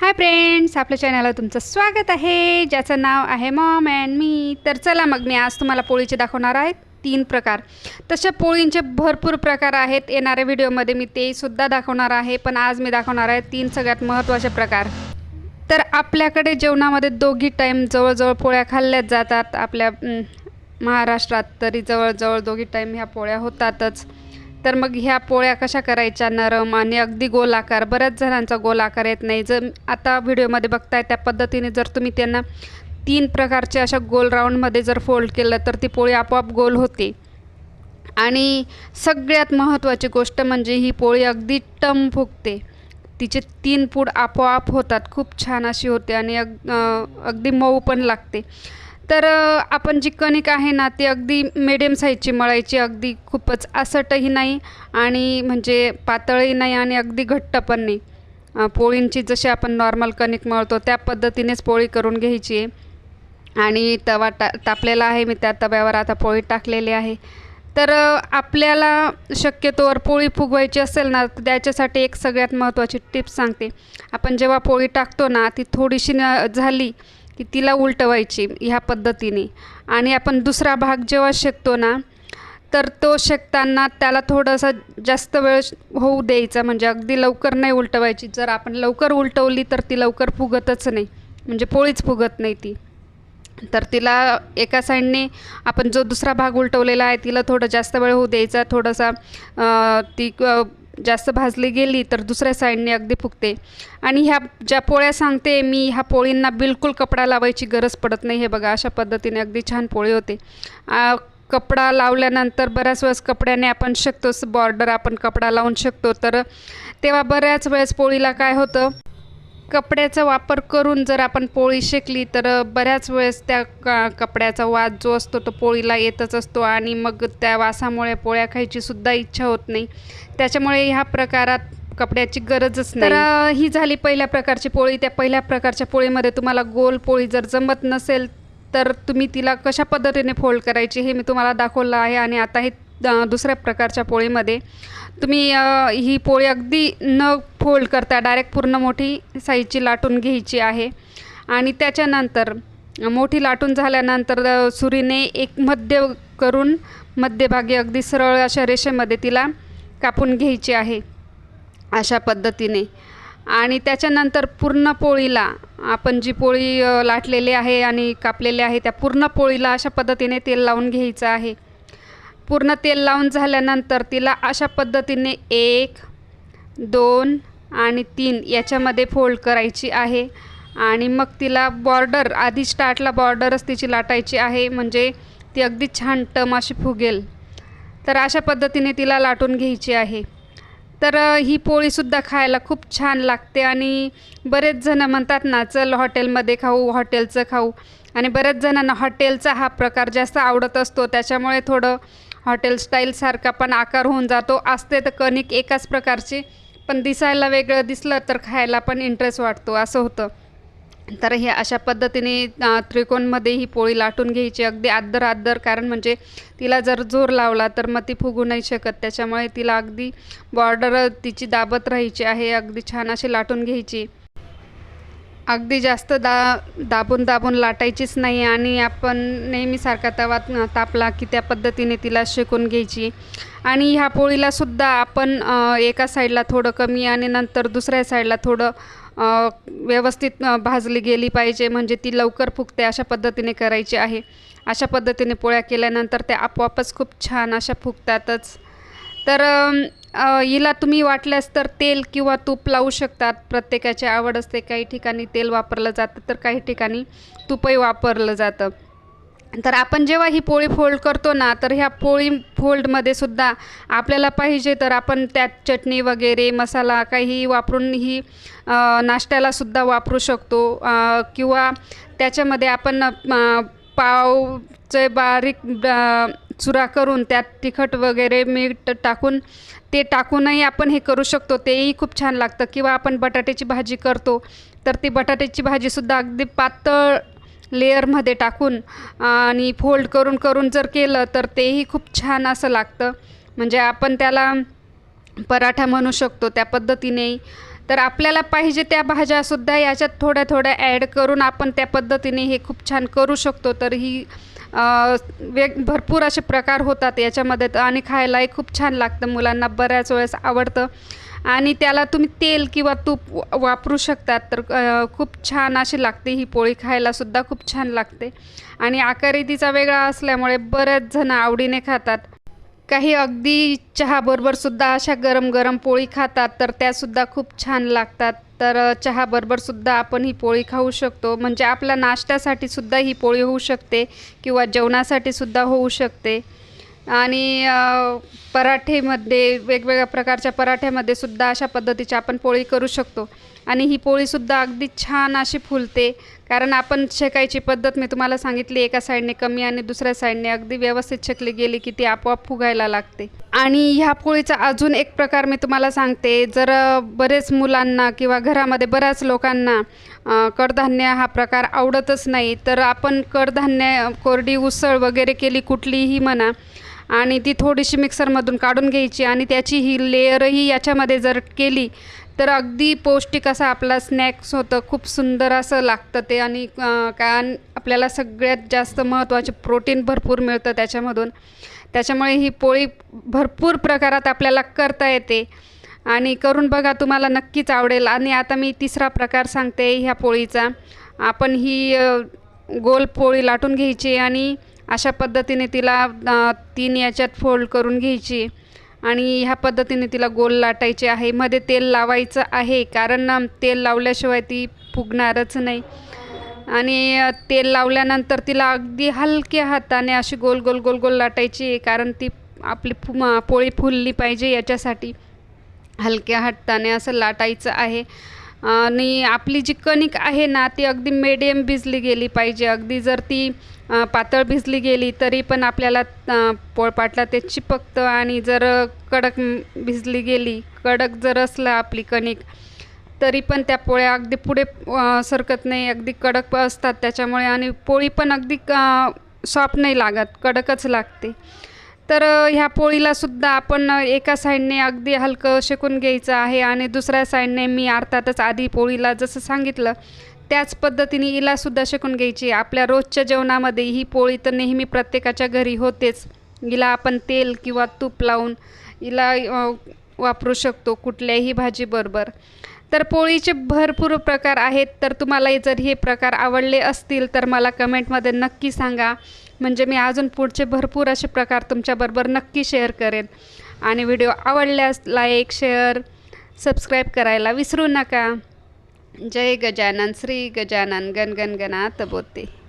Hi friends आपल्या चॅनलला तुमचं स्वागत आहे. ज्याचं नाव आहे मॉम अँड मी. तर चला मग मी आज तुम्हाला पोळीचे दाखवणार आहे तीन प्रकार. तशा पोळींचे भरपूर प्रकार आहेत. येणाऱ्या व्हिडिओमध्ये मी ते सुद्धा दाखवणार आहे. पण आज मी दाखवणार आहे तीन सगळ्यात महत्त्वाचे प्रकार. तर आपल्याकडे जेवणामध्ये दोघी टाईम जवळजवळ पोळ्या खाल्ल्याच जातात. आपल्या महाराष्ट्रात तरी जवळजवळ दोघी टाईम ह्या पोळ्या होतातच. तर मग ह्या पोळ्या कशा करायच्या? नरम आणि अगदी गोल आकार बऱ्याच जणांचा गोल आकार येत नाही. जर आता व्हिडिओमध्ये बघताय त्या पद्धतीने जर तुम्ही त्यांना तीन प्रकारचे अशा गोल राऊंडमध्ये जर फोल्ड केलं तर ती पोळी आपोआप गोल होते. आणि सगळ्यात महत्त्वाची गोष्ट म्हणजे ही पोळी अगदी टम फुगते. तिचे तीन पूड आपोआप होतात. खूप छान अशी होते आणि अग अगदी मऊ पण लागते. तर आपण जी कणिक आहे ना ती अगदी मिडियम साईजची मळायची अगदी खूपच असटही नाही आणि म्हणजे पातळही नाही आणि अगदी घट्ट पण नाही. पोळींची जशी आपण नॉर्मल कणिक मळतो त्या पद्धतीनेच पोळी करून घ्यायची आहे. आणि तवा टा तापलेला आहे मी त्या तव्यावर आता पोळी टाकलेली आहे. तर आपल्याला शक्यतोवर पोळी फुगवायची असेल ना तर त्याच्यासाठी एक सगळ्यात महत्त्वाची टिप्स सांगते. आपण जेव्हा पोळी टाकतो ना ती थोडीशी न झाली की तिला उलटवायची ह्या पद्धतीने. आणि आपण दुसरा भाग जेव्हा शेकतो ना तर तो शेकताना त्याला थोडासा जास्त वेळ होऊ द्यायचा. म्हणजे अगदी लवकर नाही उलटवायची. जर आपण लवकर उलटवली तर ती लवकर फुगतच नाही. म्हणजे पोळीच फुगत नाही ती. तर तिला एका साईडने आपण जो दुसरा भाग उलटवलेला आहे तिला थोडं जास्त वेळ होऊ द्यायचा. थोडासा ती जास्त भाजली गेली तर दुसऱ्या साईडने अगदी फुगते. आणि ह्या ज्या पोळ्या सांगते मी ह्या पोळींना बिलकुल कपडा लावायची गरज पडत नाही. हे बघा अशा पद्धतीने अगदी छान पोळी होते. कपडा लावल्यानंतर बऱ्याच वेळेस कपड्याने आपण शकतो बॉर्डर आपण कपडा लावून शकतो. तर तेव्हा बऱ्याच वेळेस पोळीला काय होतं कपड्याचा वापर करून जर आपण पोळी शेकली तर बऱ्याच वेळेस त्या क कपड्याचा वास जो असतो तो पोळीला येतच असतो आणि मग त्या वासामुळे पोळ्या खायची सुद्धा इच्छा होत नाही. त्याच्यामुळे ह्या प्रकारात कपड्याची गरजच नाही. तर ही झाली पहिल्या प्रकारची पोळी. त्या पहिल्या प्रकारच्या पोळीमध्ये तुम्हाला गोल पोळी जर जमत नसेल तर तुम्ही तिला कशा पद्धतीने फोल्ड करायची हे मी तुम्हाला दाखवलं आहे आणि आता हे दुसऱ्या प्रकारच्या पोळीमध्ये. तुम्ही ही पोळी अगदी न फोल्ड करता डायरेक्ट पूर्ण मोठी साईजची लाटून घ्यायची आहे. आणि त्याच्यानंतर मोठी लाटून झाल्यानंतर सुरीने एक मध्य करून मध्यभागी अगदी सरळ अशा रेषेमध्ये तिला कापून घ्यायची आहे अशा पद्धतीने. आणि त्याच्यानंतर पूर्ण पोळीला आपण जी पोळी लाटलेली आहे आणि कापलेली आहे त्या पूर्ण पोळीला अशा पद्धतीने तेल लावून घ्यायचं आहे. पूर्ण तेल लावून झाल्यानंतर तिला अशा पद्धतीने एक दोन आणि तीन याच्यामध्ये फोल्ड करायची आहे. आणि मग तिला बॉर्डर आधी स्टार्टला बॉर्डरच तिची लाटायची आहे. म्हणजे ती अगदी छान टम अशी फुगेल. तर अशा पद्धतीने तिला लाटून घ्यायची आहे. तर ही पोळीसुद्धा खायला खूप छान लागते आणि बरेच जण म्हणतात ना चल हॉटेलमध्ये खाऊ हॉटेलचं खाऊ. आणि बऱ्याच जणांना हॉटेलचा हा प्रकार जास्त आवडत असतो. त्याच्यामुळे थोडं हॉटेल स्टाईलसारखा पण आकार होऊन जातो. असते तर कणिक एकाच प्रकारची पण दिसायला वेगळं दिसलं तर खायला पण इंटरेस्ट वाटतो असं होतं. तर हे अशा पद्धतीने त्रिकोणमध्ये ही पोळी लाटून घ्यायची. अगदी आदर आदर कारण म्हणजे तिला जर जोर लावला तर मग ती फुगू नाही शकत. त्याच्यामुळे तिला अगदी बॉर्डर तिची दाबत राहायची आहे. अगदी छान अशी लाटून घ्यायची. अगदी जास्त दा दाबून दाबून लाटायचीच नाही आणि आपण नेहमीसारखा तवा तापला की त्या पद्धतीने तिला शेकून घ्यायची. आणि ह्या पोळीलासुद्धा आपण एका साईडला थोडं कमी आणि नंतर दुसऱ्या साईडला थोडं व्यवस्थित भाजली गेली पाहिजे. म्हणजे ती लवकर फुगते अशा पद्धतीने करायची आहे. अशा पद्धतीने पोळ्या केल्यानंतर त्या आपोआपच खूप छान अशा फुगतातच. तर हिला तुम्ही वाटल्यास तर तेल किंवा तूप लावू शकतात. प्रत्येकाची आवड असते काही ठिकाणी तेल वापरलं जातं तर काही ठिकाणी तूपही वापरलं जातं. तर आपण जेव्हा ही पोळी फोल्ड करतो ना तर ह्या पोळी फोल्डमध्ये सुद्धा आपल्याला पाहिजे तर आपण त्यात चटणी वगैरे मसाला काही वापरून ही नाश्त्यालासुद्धा वापरू शकतो. किंवा त्याच्यामध्ये आपण पावचे बारीक चुरा करून त्यात तिखट वगैरे मीठ टाकून ते टाकूनही आपण हे करू शकतो. तेही खूप छान लागतं. किंवा आपण बटाट्याची भाजी करतो तर ती बटाट्याची भाजीसुद्धा अगदी पातळ लेअरमध्ये टाकून आणि फोल्ड करून करून जर केलं तर तेही खूप छान असं लागतं. म्हणजे आपण त्याला पराठा म्हणू शकतो त्या पद्धतीने. तर आपल्याला पाहिजे त्या भाज्यासुद्धा याच्यात थोड्या थोड्या ॲड करून आपण त्या पद्धतीने हे खूप छान करू शकतो. तर ही वेग भरपूर असे प्रकार होतात याच्यामध्ये तर आणि खायलाही खूप छान लागतं. मुलांना बऱ्याच वेळेस आवडतं. आणि त्याला तुम्ही तेल किंवा तूप वापरू शकतात. तर खूप छान अशी लागते ही पोळी खायलासुद्धा खूप छान लागते. आणि आकारी तिचा वेगळा असल्यामुळे बरेच जण आवडीने खातात. काही अगदी चहाबरोबरसुद्धा अशा गरम गरम पोळी खातात तर त्यासुद्धा खूप छान लागतात. तर चहा चहाबरोबर सुद्धा आपण ही पोळी खाऊ शकतो. म्हणजे आपला नाश्त्यासाठी सुद्धा ही पोळी होऊ शकते किंवा जेवणासाठी सुद्धा होऊ शकते. आणि पराठेमध्ये वेगवेगळ्या प्रकारच्या पराठ्यामध्ये सुद्धा अशा पद्धतीची आपण पोळी करू शकतो. आणि ही पोळीसुद्धा अगदी छान अशी फुलते. कारण आपण शेकायची पद्धत मी तुम्हाला सांगितली एका साईडने कमी आणि दुसऱ्या साईडने अगदी व्यवस्थित शेकली गेली की ती आपोआप फुगायला लागते. आणि ह्या पोळीचा अजून एक प्रकार मी तुम्हाला सांगते. जर बरेच मुलांना किंवा घरामध्ये बऱ्याच लोकांना कडधान्य हा प्रकार आवडतच नाही तर आपण कडधान्य कोरडी उसळ वगैरे केली कुठलीही म्हणा आणि ती थोडीशी मिक्सरमधून काढून घ्यायची आणि त्याची ही लेअरही याच्यामध्ये जर केली तर अगदी पौष्टिक असा आपला स्नॅक्स होतं. खूप सुंदर असं लागतं ते आणि कारण आपल्याला सगळ्यात जास्त महत्त्वाचे प्रोटीन भरपूर मिळतं त्याच्यामधून. त्याच्यामुळे ही पोळी भरपूर प्रकारात आपल्याला करता येते. आणि करून बघा तुम्हाला नक्कीच आवडेल. आणि आता मी तिसरा प्रकार सांगते ह्या पोळीचा. आपण ही गोल पोळी लाटून घ्यायची आणि अशा पद्धतीने तिला तीन याच्यात फोल्ड करून घ्यायची. आणि ह्या पद्धतीने तिला गोल लाटायचे आहे. मध्ये तेल लावायचं आहे. कारण तेल लावल्याशिवाय ती फुगणारच नाही. आणि तेल लावल्यानंतर तिला अगदी हलक्या हाताने अशी गोल गोल गोल गोल लाटायची आहे. कारण ती आपली फु पोळी फुलली पाहिजे याच्यासाठी. हलक्या हाताने असं लाटायचं आहे. आणि आपली जी कणिक आहे ना ती अगदी मिडियम भिजली गेली पाहिजे. अगदी जर ती पातळ भिजली गेली तरी पण आपल्याला पोळपाटला ते चिपकतं. आणि जर कडक भिजली गेली कडक जर असला आपली कणिक तरी पण त्या पोळ्या अगदी पुढे सरकत नाही. अगदी कडक असतात त्याच्यामुळे. आणि पोळी पण अगदी सॉफ्ट नाही लागत कडकच लागते. तर ह्या पोळीला सुद्धा आपण एका साईडने अगदी हलकं शेकून घ्यायचं आहे आणि दुसऱ्या साईडने मी अर्थातच आधी पोळीला जसं सांगितलं त्याच पद्धतीने हिलासुद्धा शेकून घ्यायची आपल्या रोजच्या जेवणामध्ये ही पोळी तर नेहमी प्रत्येकाच्या घरी होतेच. हिला आपण तेल किंवा तूप लावून हिला वापरू शकतो कुठल्याही भाजीबरोबर. तर पोळीचे भरपूर प्रकार आहेत. तर तुम्हाला जर हे प्रकार आवडले असतील तर मला कमेंटमध्ये नक्की सांगा. म्हणजे मी अजून पुढचे भरपूर असे प्रकार तुमच्याबरोबर नक्की शेअर करेन. आणि व्हिडिओ आवडल्यास लाईक शेअर सबस्क्राईब करायला विसरू नका. जय गजानन श्री गजानन गणगण गण गणात बोते